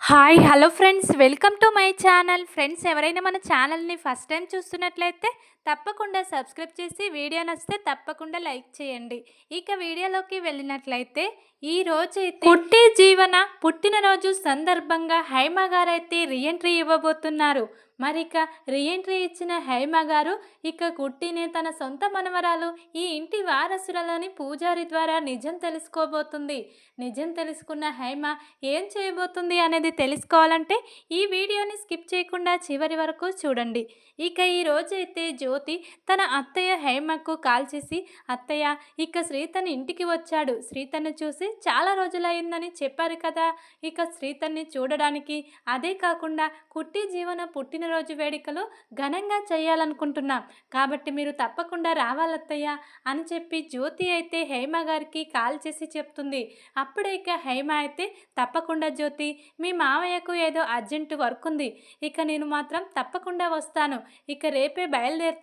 Hi hello friends welcome to my channel friends ఎవరైనా మన ఛానల్ని ఫస్ట్ టైం చూస్తున్నట్లయితే తప్పకుండా సబ్స్క్రైబ్ చేసి వీడియో నచ్చితే తప్పకుండా లైక్ చేయండి. ఇక వీడియోలోకి వెళ్ళినట్లయితే ఈ రోజు పుట్టి జీవన పుట్టినరోజు సందర్భంగా హైమ గారైతే రీఎంట్రీ ఇవ్వబోతున్నారు. మరి ఇక రీఎంట్రీ ఇచ్చిన హైమ గారు ఇక కుట్టిని తన సొంత మనవరాలు ఈ ఇంటి వారసురాలని పూజారి ద్వారా నిజం తెలుసుకోబోతుంది. నిజం తెలుసుకున్న హైమ ఏం చేయబోతుంది అనేది తెలుసుకోవాలంటే ఈ వీడియోని స్కిప్ చేయకుండా చివరి వరకు చూడండి. ఇక ఈ రోజైతే జ్యోతి తన అత్తయ్య హైమకు కాల్ చేసి అత్తయ్య ఇక శ్రీతన్ ఇంటికి వచ్చాడు. శ్రీతన్ని చూసి చాలా రోజులైందని చెప్పారు కదా! ఇక శ్రీతన్ని చూడడానికి అదే కాకుండా కుట్టి జీవన పుట్టినరోజు వేడుకలు ఘనంగా చేయాలనుకుంటున్నాం. కాబట్టి మీరు తప్పకుండా రావాలత్తయ్య అని చెప్పి జ్యోతి అయితే హేమ గారికి కాల్ చేసి చెప్తుంది. అప్పుడే ఇక హేమ అయితే తప్పకుండా జ్యోతి మీ మామయ్యకు ఏదో అర్జెంటు వర్క్ ఉంది. ఇక నేను మాత్రం తప్పకుండా వస్తాను. ఇక రేపే బయలుదేరుతాను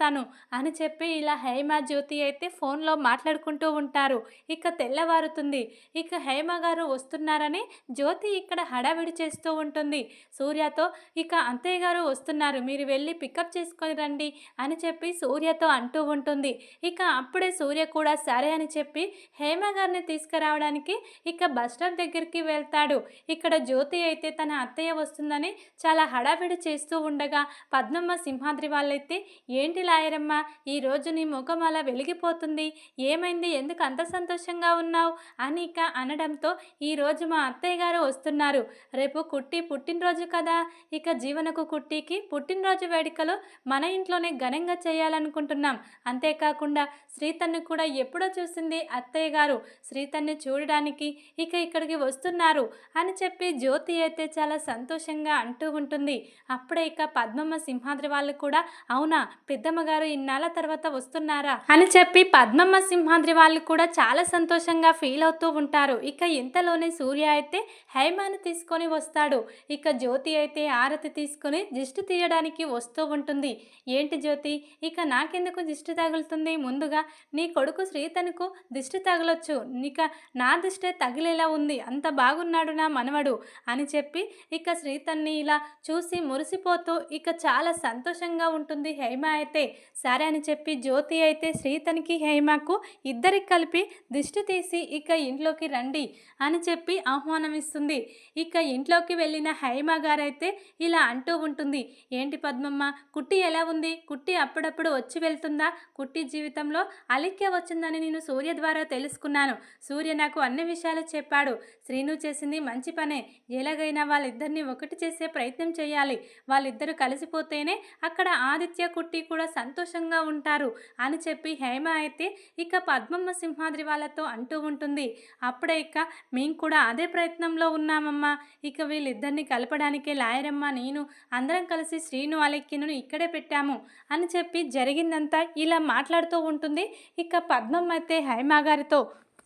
అని చెప్పి ఇలా హేమ జ్యోతి అయితే ఫోన్లో మాట్లాడుకుంటూ ఉంటారు. ఇక తెల్లవారుతుంది. ఇక హేమ గారు వస్తున్నారని జ్యోతి ఇక్కడ హడావిడి చేస్తూ ఉంటుంది. సూర్యతో ఇక అంతయ్య గారు వస్తున్నారు. మీరు వెళ్ళి పికప్ చేసుకొని రండి అని చెప్పి సూర్యతో అంటూ ఉంటుంది. ఇక అప్పుడే సూర్య కూడా సరే అని చెప్పి హేమ గారిని తీసుకురావడానికి ఇక బస్ స్టాప్ దగ్గరికి వెళ్తాడు. ఇక్కడ జ్యోతి అయితే తన అత్తయ్య వస్తుందని చాలా హడావిడి చేస్తూ ఉండగా పద్మమ్మ సింహాద్రి వాళ్ళైతే ఏంటి లాయరమ్మ ఈరోజు నీ ముఖం అలా వెలిగిపోతుంది. ఏమైంది? ఎందుకు అంత సంతోషంగా ఉన్నావు? అని ఇక అనడంతో ఈరోజు మా అత్తయ్య గారు వస్తున్నారు. రేపు కుట్టి పుట్టినరోజు కదా. ఇక జీవనకు కుట్టికి పుట్టినరోజు వేడుకలు మన ఇంట్లోనే ఘనంగా చేయాలనుకుంటున్నాం. అంతేకాకుండా శ్రీతన్ను కూడా ఎప్పుడో చూసింది అత్తయ్య గారు. శ్రీతన్ని చూడడానికి ఇక ఇక్కడికి వస్తున్నారు అని చెప్పి జ్యోతి అయితే చాలా సంతోషంగా అంటూ ఉంటుంది. అప్పుడే ఇక పద్మమ్మ సింహాద్రి వాళ్ళు కూడా అవునా పెద్ద పద్మమ్మ గారు ఇన్నాళ్ళ తర్వాత వస్తున్నారా అని చెప్పి పద్మమ్మ సింహాద్రి వాళ్ళు కూడా చాలా సంతోషంగా ఫీల్ అవుతూ ఉంటారు. ఇక ఇంతలోనే సూర్య అయితే హైమాను తీసుకొని వస్తాడు. ఇక జ్యోతి అయితే ఆరతి తీసుకొని దిష్టి తీయడానికి వస్తూ ఉంటుంది. ఏంటి జ్యోతి? ఇక నాకెందుకు దిష్టి తగులుతుంది? ముందుగా నీ కొడుకు శ్రీతనుకు దిష్టి తగలొచ్చు. ఇక నా దిష్టే తగిలేలా ఉంది. అంత బాగున్నాడు నా మనవడు అని చెప్పి ఇక శ్రీతన్ని ఇలా చూసి మురిసిపోతూ ఇక చాలా సంతోషంగా ఉంటుంది హేమ అయితే. సరే అని చెప్పి జ్యోతి అయితే శ్రీతనికి హేమకు ఇద్దరికి కలిపి దిష్టి తీసి ఇక ఇంట్లోకి రండి అని చెప్పి ఆహ్వానం ఇస్తుంది ఇక ఇంట్లోకి వెళ్ళిన హైమ గారైతే ఇలా అంటూ ఉంటుంది. ఏంటి పద్మమ్మ కుట్టి ఎలా ఉంది? కుట్టి అప్పుడప్పుడు వచ్చి వెళ్తుందా? కుట్టి జీవితంలో అలిక్య వచ్చిందని నేను సూర్య ద్వారా తెలుసుకున్నాను. సూర్య నాకు అన్ని విషయాలు చెప్పాడు. శ్రీను చేసింది మంచి పనే. ఎలాగైనా వాళ్ళిద్దరిని ఒకటి చేసే ప్రయత్నం చేయాలి. వాళ్ళిద్దరూ కలిసిపోతేనే అక్కడ ఆదిత్య కుట్టి కూడా సంతోషంగా ఉంటారు అని చెప్పి హేమ అయితే ఇక పద్మమ్మ సింహాద్రి వాళ్ళతో అంటూ ఉంటుంది. అప్పుడే ఇక మేము కూడా అదే ప్రయత్నంలో ఉన్నామమ్మా. ఇక వీళ్ళిద్దరిని కలపడానికే లాయరమ్మ నేను అందరం కలిసి శ్రీను అలెక్కిను ఇక్కడే పెట్టాము అని చెప్పి జరిగిందంతా ఇలా మాట్లాడుతూ ఉంటుంది. ఇక పద్మమ్మ అయితే హైమ గారితో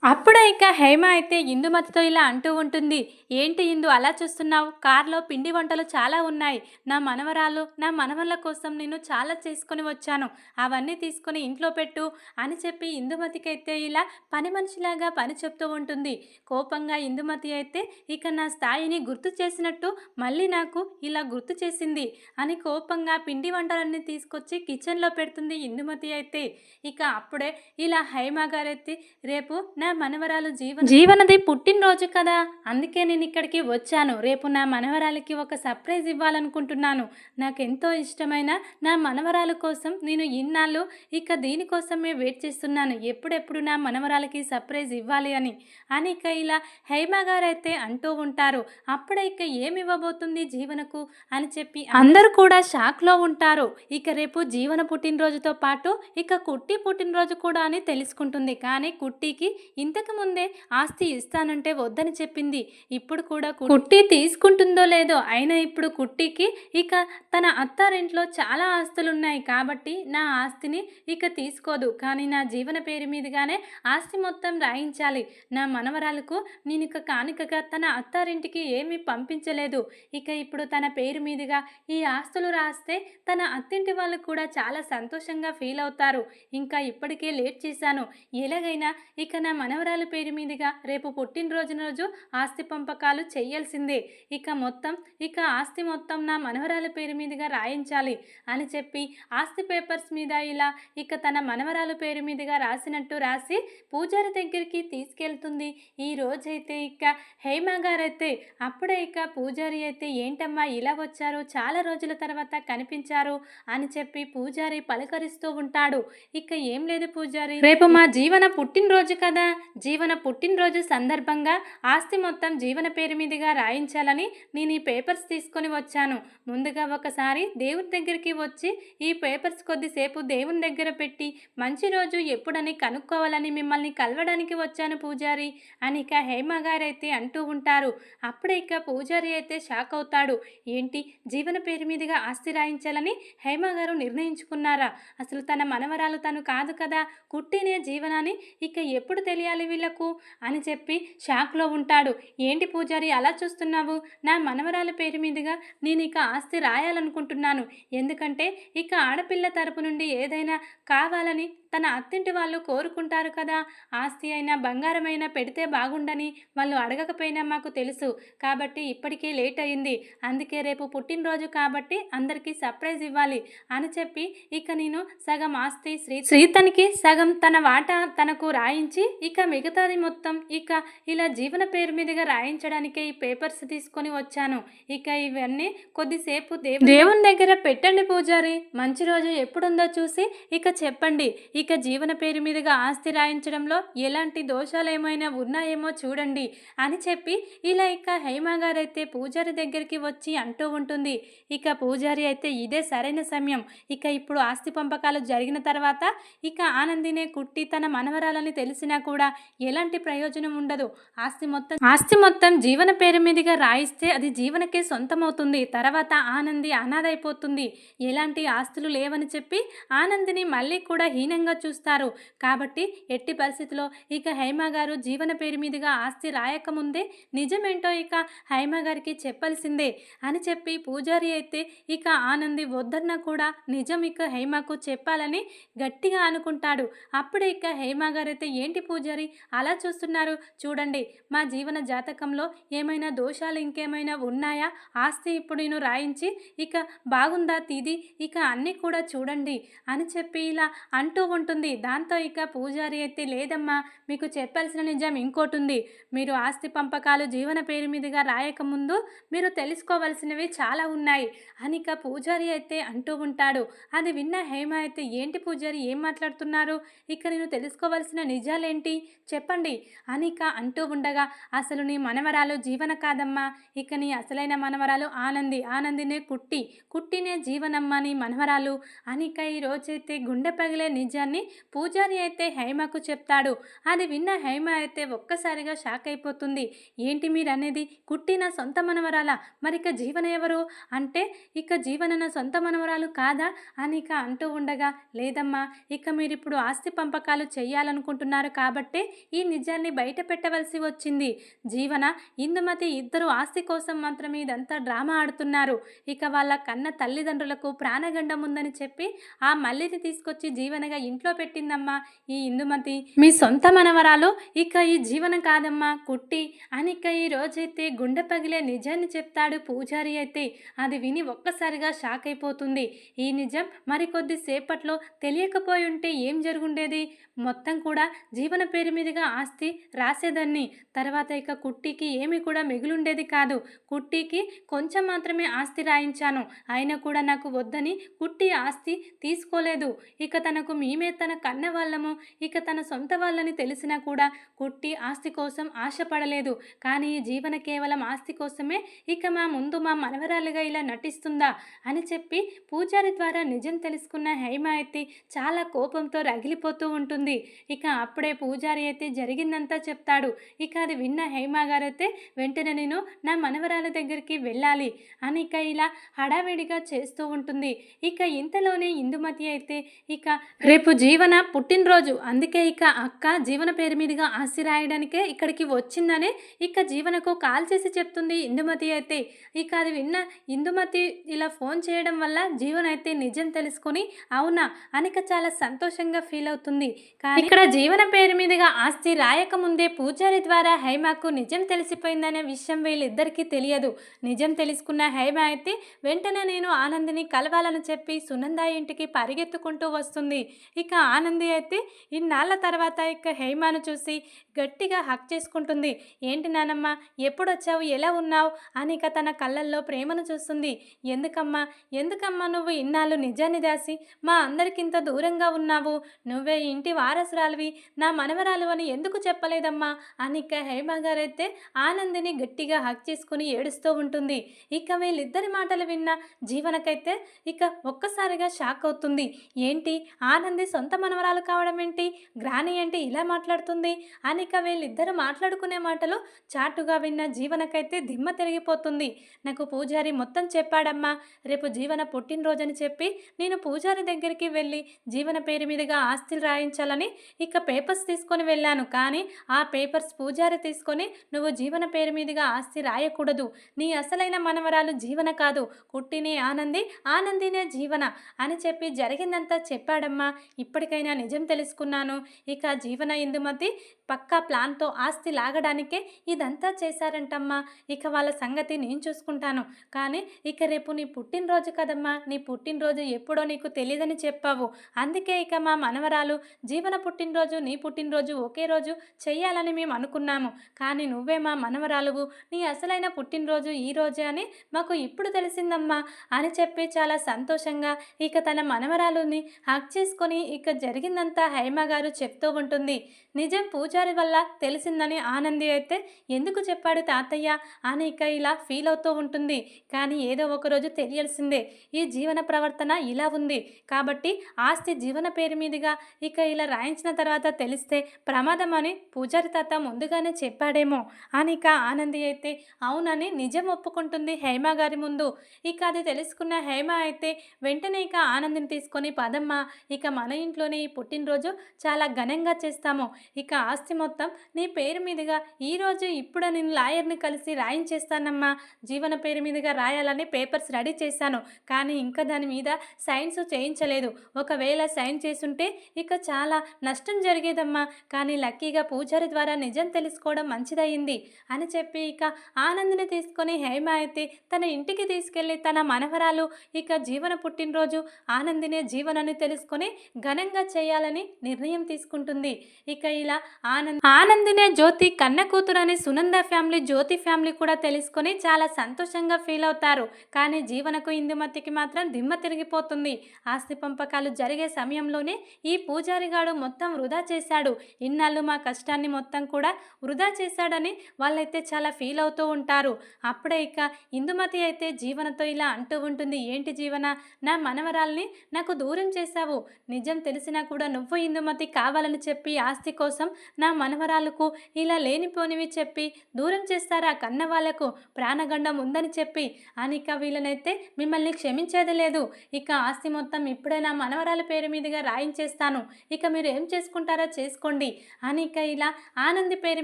అప్పుడే ఇక హేమ అయితే ఇందుమతితో ఇలా అంటూ ఉంటుంది. ఏంటి ఇందు అలా చూస్తున్నావు? కార్లో పిండి వంటలు చాలా ఉన్నాయి. నా మనవరాలు నా మనవళ్ళ కోసం నేను చాలా చేసుకొని వచ్చాను. అవన్నీ తీసుకొని ఇంట్లో పెట్టు అని చెప్పి ఇందుమతికైతే ఇలా పని మనిషిలాగా పని చెప్తూ ఉంటుంది. కోపంగా ఇందుమతి అయితే ఇక నా స్థాయిని గుర్తు చేసినట్టు మళ్ళీ నాకు ఇలా గుర్తు చేసింది అని కోపంగా పిండి వంటలన్నీ తీసుకొచ్చి కిచెన్లో పెడుతుంది ఇందుమతి అయితే. ఇక అప్పుడే ఇలా హైమ గారైతే రేపు నా మనవరాలు జీవన జీవనది పుట్టినరోజు కదా. అందుకే నేను ఇక్కడికి వచ్చాను. రేపు నా మనవరాలకి ఒక సర్ప్రైజ్ ఇవ్వాలనుకుంటున్నాను. నాకు ఎంతో ఇష్టమైన నా మనవరాలు కోసం నేను ఇన్నాళ్ళు ఇక దీనికోసమే వెయిట్ చేస్తున్నాను. ఎప్పుడెప్పుడు నా మనవరాలకి సర్ప్రైజ్ ఇవ్వాలి అని. అని ఇక ఇలా హైమ గారైతే అంటూ ఉంటారు. అప్పుడే ఇక ఏమి ఇవ్వబోతుంది జీవనకు? అని చెప్పి అందరూ కూడా షాక్లో ఉంటారు. ఇక రేపు జీవన పుట్టినరోజుతో పాటు ఇక కుట్టి పుట్టినరోజు కూడా అని తెలుసుకుంటుంది. కానీ కుట్టికి ఇంతకు ముందే ఆస్తి ఇస్తానంటే వద్దని చెప్పింది. ఇప్పుడు కూడా కుట్టి తీసుకుంటుందో లేదో అయినా ఇప్పుడు కుట్టికి ఇక తన అత్తారింట్లో చాలా ఆస్తులు ఉన్నాయి కాబట్టి నా ఆస్తిని ఇక తీసుకోదు. కానీ నా జీవన పేరు మీదుగానే ఆస్తి మొత్తం రాయించాలి. నా మనవరాలకు నేను ఇక కానుకగా తన అత్తారింటికి ఏమీ పంపించలేదు. ఇక ఇప్పుడు తన పేరు మీదుగా ఈ ఆస్తులు రాస్తే తన అత్తింటి వాళ్ళు కూడా చాలా సంతోషంగా ఫీల్ అవుతారు. ఇంకా ఇప్పటికే లేట్ చేశాను. ఎలాగైనా ఇక నా మన మనవరాలు పేరు మీదుగా రేపు పుట్టినరోజు రోజు ఆస్తి పంపకాలు చేయాల్సిందే. ఇక మొత్తం ఇక ఆస్తి మొత్తం నా మనవరాల పేరు మీదుగా రాయించాలి అని చెప్పి ఆస్తి పేపర్స్ మీద ఇలా ఇక తన మనవరాలు పేరు మీదుగా రాసినట్టు రాసి పూజారి దగ్గరికి తీసుకెళ్తుంది. ఈ రోజైతే ఇక హేమ గారైతే అప్పుడే ఇక పూజారి అయితే ఏంటమ్మా ఇలా వచ్చారు చాలా రోజుల తర్వాత కనిపించారు అని చెప్పి పూజారి పలకరిస్తూ ఉంటాడు. ఇక ఏం లేదు పూజారి. రేపు మా జీవన పుట్టినరోజు కదా. జీవన పుట్టినరోజు సందర్భంగా ఆస్తి మొత్తం జీవన పేరు మీదుగా రాయించాలని నేను ఈ పేపర్స్ తీసుకొని వచ్చాను. ముందుగా ఒకసారి దేవుని దగ్గరికి వచ్చి ఈ పేపర్స్ కొద్దిసేపు దేవుని దగ్గర పెట్టి మంచి రోజు ఎప్పుడని కనుక్కోవాలని మిమ్మల్ని కలవడానికి వచ్చాను పూజారి అని ఇక హేమ గారైతే అంటూ ఉంటారు. అప్పుడే ఇక పూజారి అయితే షాక్ అవుతాడు. ఏంటి? జీవన పేరు మీదుగా ఆస్తి రాయించాలని హేమ గారు నిర్ణయించుకున్నారా? అసలు తన మనవరాలు తను కాదు కదా. కుట్టినే జీవనాన్ని ఇక ఎప్పుడు తెలియాలి? వీళ్ళకు? అని చెప్పి షాక్లో ఉంటాడు. ఏంటి పూజారి అలా చూస్తున్నావు? నా మనవరాల పేరు మీదుగా నేను ఇక ఆస్తి రాయాలనుకుంటున్నాను. ఎందుకంటే ఇక ఆడపిల్ల తరపు నుండి ఏదైనా కావాలని తన అత్తింటి వాళ్ళు కోరుకుంటారు కదా. ఆస్తి అయినా బంగారమైనా పెడితే బాగుండని వాళ్ళు అడగకపోయినా మాకు తెలుసు. కాబట్టి ఇప్పటికే లేట్ అయింది. అందుకే రేపు పుట్టినరోజు కాబట్టి అందరికీ సర్ప్రైజ్ ఇవ్వాలి అని చెప్పి ఇక నేను సగం ఆస్తి శ్రీ శ్రీతనికి సగం తన వాటా తనకు రాయించి ఇక మిగతాది మొత్తం ఇక ఇలా జీవన పేరు మీదుగా రాయించడానికే ఈ పేపర్స్ తీసుకొని వచ్చాను. ఇక ఇవన్నీ కొద్దిసేపు దేవుని దగ్గర పెట్టండి పూజారి. మంచి రోజు ఎప్పుడుందో చూసి ఇక చెప్పండి. ఇక జీవన పేరు మీదుగా ఆస్తి రాయించడంలో ఎలాంటి దోషాలు ఏమైనా ఉన్నాయేమో చూడండి అని చెప్పి ఇలా ఇక హైమ గారైతే పూజారి దగ్గరికి వచ్చి అంటూ ఉంటుంది. ఇక పూజారి అయితే ఇదే సరైన సమయం. ఇక ఇప్పుడు ఆస్తి పంపకాలు జరిగిన తర్వాత ఇక ఆనందినే కుట్టి తన మనవరాలని తెలిసినా కూడా ఎలాంటి ప్రయోజనం ఉండదు. ఆస్తి మొత్తం ఆస్తి మొత్తం జీవన పేరు మీదుగా రాయిస్తే అది జీవనకే సొంతమవుతుంది. తర్వాత ఆనంది అనాథైపోతుంది ఎలాంటి ఆస్తులు లేవని చెప్పి ఆనందిని మళ్ళీ కూడా హీనంగా చూస్తారు. కాబట్టి ఎట్టి పరిస్థితిలో ఇక హైమ గారు జీవన పేరు మీదుగా ఆస్తి రాయకముందే నిజమేంటో ఇక హైమ గారికి చెప్పాల్సిందే అని చెప్పి పూజారి అయితే ఇక ఆనంది వద్దన్నా కూడా నిజం ఇక హైమకు చెప్పాలని గట్టిగా అనుకుంటాడు. అప్పుడే ఇక హైమ గారైతే ఏంటి పూజారి? అలా చూస్తున్నారు. చూడండి మా జీవన జాతకంలో ఏమైనా దోషాలు ఇంకేమైనా ఉన్నాయా? ఆస్తి ఇప్పుడు నేను రాయించి ఇక బాగుందా తీది? ఇక అన్నీ కూడా చూడండి అని చెప్పి ఇలా అంటూ ఉంటుంది. దాంతో ఇక పూజారి అయితే లేదమ్మా మీకు చెప్పాల్సిన నిజం ఇంకోటి ఉంది మీరు ఆస్తి పంపకాలు జీవన పేరు మీదుగా రాయకముందు మీరు తెలుసుకోవలసినవి చాలా ఉన్నాయి అని ఇక పూజారి అయితే అంటూ ఉంటాడు. అది విన్న హేమ అయితే ఏంటి పూజారి ఏం మాట్లాడుతున్నారు? ఇక నేను తెలుసుకోవలసిన నిజాలేంటి? చెప్పండి అనిక అంటూ ఉండగా అసలు నీ మనవరాలు జీవన కాదమ్మా. ఇక నీ అసలైన మనవరాలు ఆనంది ఆనందినే కుట్టి కుట్టినే జీవనమ్మ నీ మనవరాలు అనిక ఈ రోజైతే గుండె పగిలే నిజాన్ని పూజారి అయితే హైమకు చెప్తాడు. అది విన్న హైమ అయితే ఒక్కసారిగా షాక్ అయిపోతుంది. ఏంటి మీరు అనేది కుట్టిన సొంత మనవరాలా? మరి ఇక జీవన ఎవరు? అంటే ఇక జీవన నా సొంత మనవరాలు కాదా? అని ఇక అంటూ ఉండగా లేదమ్మా ఇక మీరు ఇప్పుడు ఆస్తి పంపకాలు చేయాలనుకుంటున్నారు కాబట్టే ఈ నిజాన్ని బయట పెట్టవలసి వచ్చింది. జీవన ఇందుమతి ఇద్దరు ఆస్తి కోసం మాత్రమే ఇదంతా డ్రామా ఆడుతున్నారు. ఇక వాళ్ళ కన్న తల్లిదండ్రులకు ప్రాణగండం ఉందని చెప్పి ఆ మల్లిని తీసుకొచ్చి జీవనగా ఇంటి ఇంట్లో పెట్టిందమ్మా ఈ ఇందుమతి. మీ సొంత మనవరాలు ఇక ఈ జీవనం కాదమ్మా కుట్టి. అని ఇక ఈ రోజైతే గుండె పగిలే నిజాన్ని చెప్తాడు పూజారి అయితే. అది విని ఒక్కసారిగా షాక్ అయిపోతుంది. ఈ నిజం మరికొద్ది సేపట్లో తెలియకపోయి ఉంటే ఏం జరుగుండేది? మొత్తం కూడా జీవన పేరు మీదుగా ఆస్తి రాసేదాన్ని. తర్వాత ఇక కుట్టికి ఏమీ కూడా మిగులుండేది కాదు. కుట్టికి కొంచెం మాత్రమే ఆస్తి రాయించాను. అయినా కూడా నాకు వద్దని కుట్టి ఆస్తి తీసుకోలేదు. ఇక తనకు మీ మేమే తన కన్న వాళ్ళము ఇక తన సొంత వాళ్ళని తెలిసినా కూడా కుట్టి ఆస్తి కోసం ఆశపడలేదు. కానీ ఈ జీవన కేవలం ఆస్తి కోసమే ఇక మా ముందు మా మనవరాలుగా ఇలా నటిస్తుందా అని చెప్పి పూజారి ద్వారా నిజం తెలుసుకున్న హైమ అయితే చాలా కోపంతో రగిలిపోతూ ఉంటుంది. ఇక అప్పుడే పూజారి అయితే జరిగిందంతా చెప్తాడు. ఇక అది విన్న హైమ గారైతే వెంటనే నేను నా మనవరాల దగ్గరికి వెళ్ళాలి అని ఇక ఇలా హడావిడిగా చేస్తూ ఉంటుంది. ఇక ఇంతలోనే ఇందుమతి అయితే ఇక రేపు నీకు జీవన పుట్టినరోజు. అందుకే ఇక అక్క జీవన పేరు మీదుగా ఆస్తి రాయడానికే ఇక్కడికి వచ్చిందని ఇక జీవనకు కాల్ చేసి చెప్తుంది ఇందుమతి అయితే. ఇక అది విన్న ఇందుమతి ఇలా ఫోన్ చేయడం వల్ల జీవన అయితే నిజం తెలుసుకొని అవునా? అనిక చాలా సంతోషంగా ఫీల్ అవుతుంది. కానీ ఇక్కడ జీవన పేరు మీదుగా ఆస్తి రాయకముందే పూజారి ద్వారా హైమాకు నిజం తెలిసిపోయిందనే విషయం వీళ్ళిద్దరికీ తెలియదు. నిజం తెలుసుకున్న హైమా అయితే వెంటనే నేను ఆనందిని కలవాలని చెప్పి సునంద ఇంటికి పరిగెత్తుకుంటూ వస్తుంది. ఇక ఆనంది అయితే ఇన్నాళ్ళ తర్వాత ఇక హేమాను చూసి గట్టిగా హక్ చేసుకుంటుంది. ఏంటి నానమ్మ ఎప్పుడొచ్చావు? ఎలా ఉన్నావు? అని ఇక తన కళ్ళల్లో ప్రేమను చూస్తుంది. ఎందుకమ్మా? ఎందుకమ్మా నువ్వు ఇన్నాళ్ళు నిజాన్ని దాసి మా అందరికింత దూరంగా ఉన్నావు? నువ్వే ఇంటి వారసురాలివి. నా మనవరాలు అని ఎందుకు చెప్పలేదమ్మా? అని ఇక హేమ గారైతే ఆనందిని గట్టిగా హక్ చేసుకుని ఏడుస్తూ ఉంటుంది. ఇక వీళ్ళిద్దరి మాటలు విన్న జీవనకైతే ఇక ఒక్కసారిగా షాక్ అవుతుంది. ఏంటి? ఆనంది సొంత మనవరాలు కావడం ఏంటి? గ్రాని ఏంటి ఇలా మాట్లాడుతుంది? అని ఇక వీళ్ళిద్దరు మాట్లాడుకునే మాటలు చాటుగా విన్న జీవనకైతే దిమ్మ తిరిగిపోతుంది. నాకు పూజారి మొత్తం చెప్పాడమ్మా. రేపు జీవన పుట్టినరోజని చెప్పి నేను పూజారి దగ్గరికి వెళ్ళి జీవన పేరు మీదుగా ఆస్తులు రాయించాలని ఇక పేపర్స్ తీసుకొని వెళ్ళాను. కానీ ఆ పేపర్స్ పూజారి తీసుకొని నువ్వు జీవన పేరు మీదుగా ఆస్తి రాయకూడదు. నీ అసలైన మనవరాలు జీవన కాదు. కుట్టినే ఆనంది ఆనందినే జీవన అని చెప్పి జరిగిందంతా చెప్పాడమ్మా. ఇప్పటికైనా నిజం తెలుసుకున్నాను. ఇక జీవన ఇందుమతి పక్కా ప్లాన్తో ఆస్తి లాగడానికే ఇదంతా చేశారంటమ్మా. ఇక వాళ్ళ సంగతి నేను చూసుకుంటాను. కానీ ఇక రేపు నీ పుట్టినరోజు కదమ్మా. నీ పుట్టినరోజు ఎప్పుడో నీకు తెలియదని చెప్పావు. అందుకే ఇక మా మనవరాలు జీవన పుట్టినరోజు నీ పుట్టినరోజు ఒకే రోజు చెయ్యాలని మేము అనుకున్నాము. కానీ నువ్వే మా మనవరాలువు. నీ అసలైన పుట్టినరోజు ఈ రోజే అని మాకు ఇప్పుడు తెలిసిందమ్మా. అని చెప్పి చాలా సంతోషంగా ఇక తన మనవరాలుని హక్ చేసుకొని ఇక జరిగిందంతా హైమ గారు చెప్తూ ఉంటుంది. నిజం పూజ పూజారి వల్ల తెలిసిందని ఆనంది అయితే ఎందుకు చెప్పాడు తాతయ్య? అని ఇక ఇలా ఫీల్ అవుతూ ఉంటుంది. కానీ ఏదో ఒకరోజు తెలియాల్సిందే. ఈ జీవన ప్రవర్తన ఇలా ఉంది. కాబట్టి ఆస్తి జీవన పేరు మీదుగా ఇక ఇలా రాయించిన తర్వాత తెలిస్తే ప్రమాదం అని పూజారి తాత ముందుగానే చెప్పాడేమో. అని ఇక ఆనంది అయితే అవునని నిజం ఒప్పుకుంటుంది హేమ గారి ముందు. ఇక అది తెలుసుకున్న హేమ అయితే వెంటనే ఇక ఆనందిని తీసుకొని పదమ్మ ఇక మన ఇంట్లోనే ఈ పుట్టినరోజు చాలా ఘనంగా చేస్తాము. ఇక ఆస్తి మొత్తం నీ పేరు మీదుగా ఈరోజు ఇప్పుడు నేను లాయర్ని కలిసి రాయించేస్తానమ్మా. జీవన పేరు మీదుగా రాయాలని పేపర్స్ రెడీ చేశాను. కానీ ఇంకా దాని మీద సైన్స్ చేయించలేదు. ఒకవేళ సైన్ చేసుంటే ఇక చాలా నష్టం జరిగేదమ్మా. కానీ లక్కీగా పూజారి ద్వారా నిజం తెలుసుకోవడం మంచిదయ్యింది. అని చెప్పి ఇక ఆనందిని తీసుకొని హేమాయతి తన ఇంటికి తీసుకెళ్ళి తన మనవరాలు ఇక జీవన పుట్టినరోజు ఆనందినే జీవనని తెలుసుకొని ఘనంగా చేయాలని నిర్ణయం తీసుకుంటుంది. ఇక ఇలా ఆనంద్ ఆనందినే జ్యోతి కన్న కూతురు అని సునంద ఫ్యామిలీ జ్యోతి ఫ్యామిలీ కూడా తెలుసుకొని చాలా సంతోషంగా ఫీల్ అవుతారు. కానీ జీవనకు ఇందుమతికి మాత్రం దిమ్మ తిరిగిపోతుంది. ఆస్తి పంపకాలు జరిగే సమయంలోనే ఈ పూజారిగాడు మొత్తం వృధా చేశాడు. ఇన్నాళ్ళు మా కష్టాన్ని మొత్తం కూడా వృధా చేశాడని వాళ్ళైతే చాలా ఫీల్ అవుతూ ఉంటారు. అప్పుడే ఇక ఇందుమతి అయితే జీవనతో ఇలా అంటూ ఉంటుంది. ఏంటి జీవన? నా మనవరాల్ని నాకు దూరం చేశావు. నిజం తెలిసినా కూడా నువ్వు ఇందుమతి కావాలని చెప్పి ఆస్తి కోసం నా మనవరాలకు ఇలా లేనిపోనివి చెప్పి దూరం చేస్తారా కన్న వాళ్ళకు? ప్రాణగండం ఉందని చెప్పి అనిక వీళ్ళనైతే మిమ్మల్ని క్షమించేది లేదు. ఇక ఆస్తి మొత్తం ఇప్పుడే నా మనవరాల పేరు మీదుగా రాయించేస్తాను. ఇక మీరు ఏం చేసుకుంటారో చేసుకోండి. అనిక ఇలా ఆనంది పేరు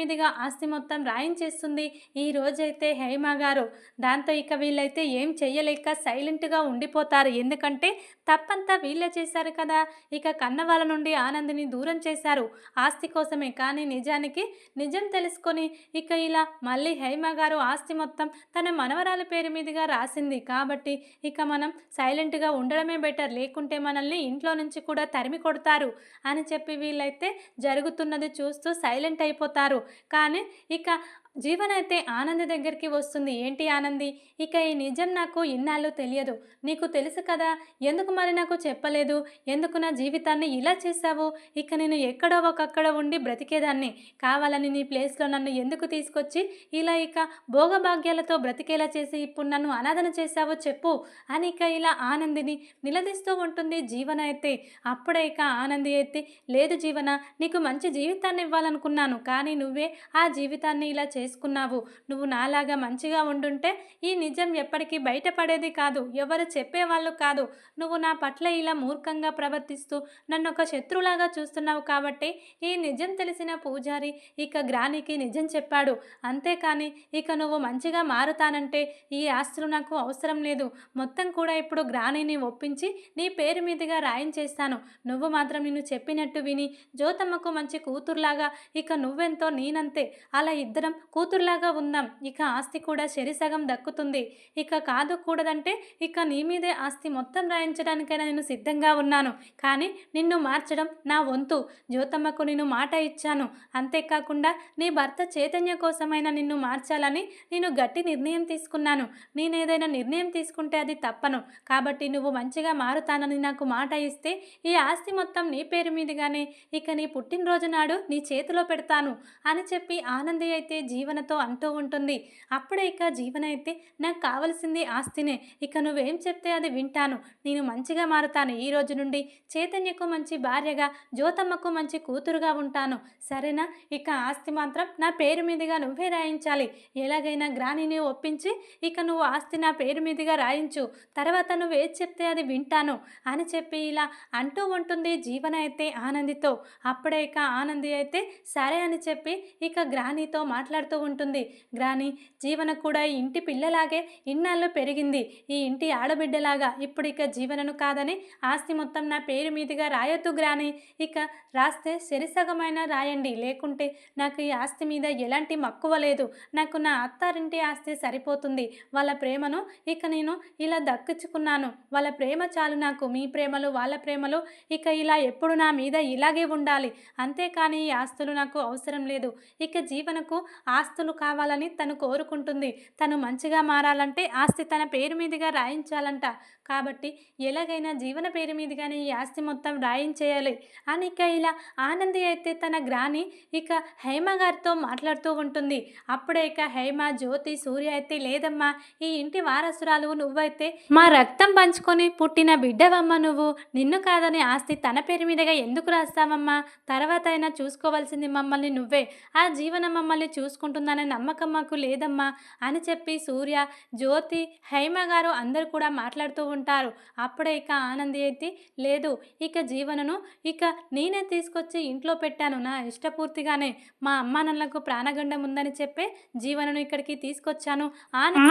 మీదుగా ఆస్తి మొత్తం రాయించేస్తుంది. ఈ రోజైతే హేమ గారు దాంతో ఇక వీళ్ళైతే ఏం చెయ్యలేక సైలెంట్గా ఉండిపోతారు. ఎందుకంటే తప్పంతా వీళ్ళే చేశారు కదా. ఇక కన్న వాళ్ళ నుండి ఆనందిని దూరం చేశారు. ఆస్తి కోసమే కానీ నిజానికి నిజం తెలుసుకొని ఇక ఇలా మళ్ళీ హైమ గారు ఆస్తి మొత్తం తన మనవరాల పేరు మీదుగా రాసింది. కాబట్టి ఇక మనం సైలెంట్గా ఉండడమే బెటర్. లేకుంటే మనల్ని ఇంట్లో నుంచి కూడా తరిమి కొడతారు అని చెప్పి వీళ్ళైతే జరుగుతున్నది చూస్తూ సైలెంట్ అయిపోతారు. కానీ ఇక జీవన్ అయితే ఆనంది దగ్గరికి వస్తుంది. ఏంటి ఆనంది? ఇక ఈ నిజం నాకు ఇన్నాళ్ళు తెలియదు. నీకు తెలుసు కదా? ఎందుకు మరి నాకు చెప్పలేదు? ఎందుకు నా జీవితాన్ని ఇలా చేశావు? ఇక నేను ఎక్కడో ఒకక్కడ ఉండి బ్రతికేదాన్ని. కావాలని నీ ప్లేస్లో నన్ను ఎందుకు తీసుకొచ్చి ఇలా ఇక భోగభాగ్యాలతో బ్రతికేలా చేసి ఇప్పుడు నన్ను అనాథన చేశావో చెప్పు అని ఇక ఇలా ఆనందిని నిలదీస్తూ ఉంటుంది జీవన అయితే అప్పుడే ఇక ఆనంది అయితే లేదు జీవన నీకు మంచి జీవితాన్ని ఇవ్వాలనుకున్నాను కానీ నువ్వే ఆ జీవితాన్ని ఇలా చే చేసుకున్నావు? నువ్వు నాలాగా మంచిగా ఉండుంటే ఈ నిజం ఎప్పటికీ బయటపడేది కాదు ఎవరు చెప్పేవాళ్ళు కాదు. నువ్వు నా పట్ల ఇలా మూర్ఖంగా ప్రవర్తిస్తూ నన్ను ఒక శత్రులాగా చూస్తున్నావు కాబట్టి ఈ నిజం తెలిసిన పూజారి ఇక గ్రానికి నిజం చెప్పాడు. అంతేకాని ఇక నువ్వు మంచిగా మారుతానంటే ఈ ఆస్తులు నాకు అవసరం లేదు. మొత్తం కూడా ఇప్పుడు గ్రానీని ఒప్పించి నీ పేరు మీదుగా రాయించేస్తాను. నువ్వు మాత్రం నేను చెప్పినట్టు విని జ్యోతమ్మకు మంచి కూతురులాగా ఇక నువ్వెంతో నేనంతే. అలా ఇద్దరం కూతురులాగా ఉందాం. ఇక ఆస్తి కూడా శరీసగం దక్కుతుంది. ఇక కాదు కూడదంటే ఇక నీ మీదే ఆస్తి మొత్తం రాయించడానికైనా నేను సిద్ధంగా ఉన్నాను. కానీ నిన్ను మార్చడం నా వంతు. జ్యోతమ్మకు నేను మాట ఇచ్చాను. అంతేకాకుండా నీ భర్త చైతన్య కోసమైనా నిన్ను మార్చాలని నేను గట్టి నిర్ణయం తీసుకున్నాను. నేనేదైనా నిర్ణయం తీసుకుంటే అది తప్పను. కాబట్టి నువ్వు మంచిగా మారుతానని నాకు మాట ఇస్తే ఈ ఆస్తి మొత్తం నీ పేరు మీదుగానే ఇక నీ పుట్టినరోజు నాడు నీ చేతిలో పెడతాను అని చెప్పి ఆనంది అయితే జీవనతో అంటూ ఉంటుంది. అప్పుడే ఇక జీవన అయితే నాకు కావలసింది ఆస్తినే. ఇక నువ్వేం చెప్తే అది వింటాను. నేను మంచిగా మారుతాను. ఈ రోజు నుండి చైతన్యకు మంచి భార్యగా జ్యోతమ్మకు మంచి కూతురుగా ఉంటాను. సరేనా? ఇక ఆస్తి మాత్రం నా పేరు మీదుగా నువ్వే రాయించాలి. ఎలాగైనా గ్రానిని ఒప్పించి ఇక నువ్వు ఆస్తి నా పేరు మీదుగా రాయించు. తర్వాత నువ్వు ఏది చెప్తే అది వింటాను అని చెప్పి ఇలా అంటూ ఉంటుంది జీవన అయితే ఆనందితో. అప్పుడే ఇక ఆనంది అయితే సరే అని చెప్పి ఇక గ్రానీతో మాట్లాడుతూ ఉంటుంది. గ్రాని జీవన కూడా ఈ ఇంటి పిల్లలాగే ఇన్నాళ్ళు పెరిగింది. ఈ ఇంటి ఆడబిడ్డలాగా ఇప్పుడు ఇక జీవనను కాదని ఆస్తి మొత్తం నా పేరు మీదుగా రాయొద్దు గ్రాని. ఇక రాస్తే సరిసగమైన రాయండి. లేకుంటే నాకు ఈ ఆస్తి మీద ఎలాంటి మక్కువ లేదు. నాకు నా అత్తారింటి ఆస్తి సరిపోతుంది. వాళ్ళ ప్రేమను ఇక నేను ఇలా దక్కించుకున్నాను. వాళ్ళ ప్రేమ చాలు నాకు. మీ ప్రేమలు వాళ్ళ ప్రేమలు ఇక ఇలా ఎప్పుడు నా మీద ఇలాగే ఉండాలి. అంతేకాని ఈ ఆస్తులు నాకు అవసరం లేదు. ఇక జీవనకు ఆ ఆస్తులు కావాలని తను కోరుకుంటుంది. తను మంచిగా మారాలంటే ఆస్తి తన పేరు మీదుగా రాయించాలంట. కాబట్టి ఎలాగైనా జీవన పేరు మీదుగానే ఈ ఆస్తి మొత్తం రాయించేయాలి. అని ఇక ఇలా ఆనంది అయితే తన గ్రాని ఇక హేమ గారితో మాట్లాడుతూ ఉంటుంది. అప్పుడే ఇక హేమ జ్యోతి సూర్య అయితే లేదమ్మా. ఈ ఇంటి వారసురాలు నువ్వైతే మా రక్తం పంచుకొని పుట్టిన బిడ్డవమ్మ నువ్వు. నిన్ను కాదని ఆస్తి తన పేరు మీదుగా ఎందుకు రాస్తావమ్మా? తర్వాత అయినా చూసుకోవాల్సింది మమ్మల్ని నువ్వే. ఆ జీవనం మమ్మల్ని ఉంటుందనే నమ్మకం మాకు లేదమ్మా అని చెప్పి సూర్య జ్యోతి హైమ గారు అందరు కూడా మాట్లాడుతూ ఉంటారు. అప్పుడే ఇక ఆనంది అయితే లేదు ఇక జీవనను ఇక నేనే తీసుకొచ్చి ఇంట్లో పెట్టాను నా ఇష్టపూర్తిగానే మా అమ్మానన్నలకు ప్రాణగండం ఉందని చెప్పే జీవనను ఇక్కడికి తీసుకొచ్చాను.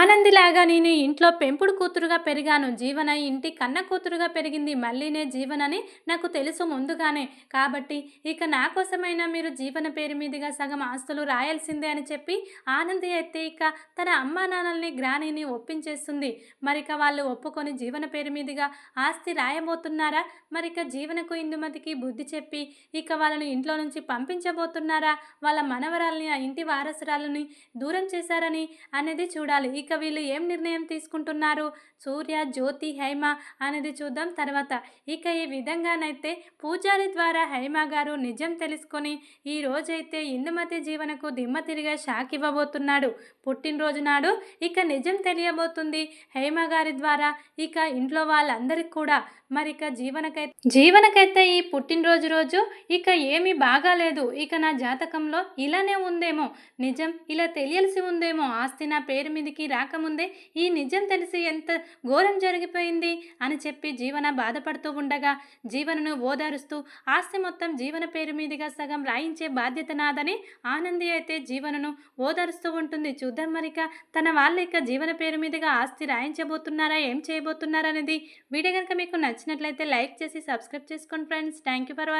ఆనందిలాగా నేను ఇంట్లో పెంపుడు కూతురుగా పెరిగాను. జీవన ఇంటి కన్న కూతురుగా పెరిగింది. మళ్ళీనే జీవనని నాకు తెలుసు ముందుగానే. కాబట్టి ఇక నా కోసమైనా మీరు జీవన పేరు మీదుగా సగం ఆస్తులు రాయాల్సిందే అని చెప్పి ఆనంది అయితే ఇక తన అమ్మా నాన్నల్ని గ్రానీని ఒప్పించేస్తుంది. మరిక వాళ్ళు ఒప్పుకొని జీవన పేరు మీదుగా ఆస్తి రాయబోతున్నారా? మరిక జీవనకు ఇందుమతికి బుద్ధి చెప్పి ఇక వాళ్ళని ఇంట్లో నుంచి పంపించబోతున్నారా? వాళ్ళ మనవరాల్ని ఆ ఇంటి వారసురాలని దూరం చేశారని అనేది చూడాలి. ఇక వీళ్ళు ఏం నిర్ణయం తీసుకుంటున్నారు? సూర్య జ్యోతి హైమ అనేది చూద్దాం తర్వాత. ఇక ఈ విధంగానైతే పూజారి ద్వారా హైమ గారు నిజం తెలుసుకొని ఈ రోజైతే ఇందుమతి జీవనకు దిమ్మ తిరిగే షాక్ ఇవ్వబోతున్నాడు పుట్టినరోజు నాడు ఇక నిజం తెలియబోతుంది. హేమ గారి ద్వారా ఇక ఇంట్లో వాళ్ళందరికీ కూడా మరి ఇక జీవనకైతే జీవనకైతే ఈ పుట్టినరోజు రోజు ఇక ఏమీ బాగాలేదు. ఇక నా జాతకంలో ఇలానే ఉందేమో. నిజం ఇలా తెలియాల్సి ఉందేమో. ఆస్తి నా పేరు మీదకి రాకముందే ఈ నిజం తెలిసి ఎంత ఘోరం జరిగిపోయింది అని చెప్పి జీవన బాధపడుతూ ఉండగా జీవనను ఓదారుస్తూ ఆస్తి మొత్తం జీవన పేరు మీదుగా సగం రాయించే బాధ్యత నాదని ఆనంది అయితే జీవనను ఓదారుస్తూ ఉంటుంది. చూద్దాం మరిక తన వాళ్ళ యొక్క జీవన పేరు మీదుగా ఆస్తి రాయించబోతున్నారా? ఏం చేయబోతున్నారా అనేది వీడియో కనుక మీకు నచ్చినట్లయితే లైక్ చేసి సబ్స్క్రైబ్ చేసుకోండి ఫ్రెండ్స్. Thank you for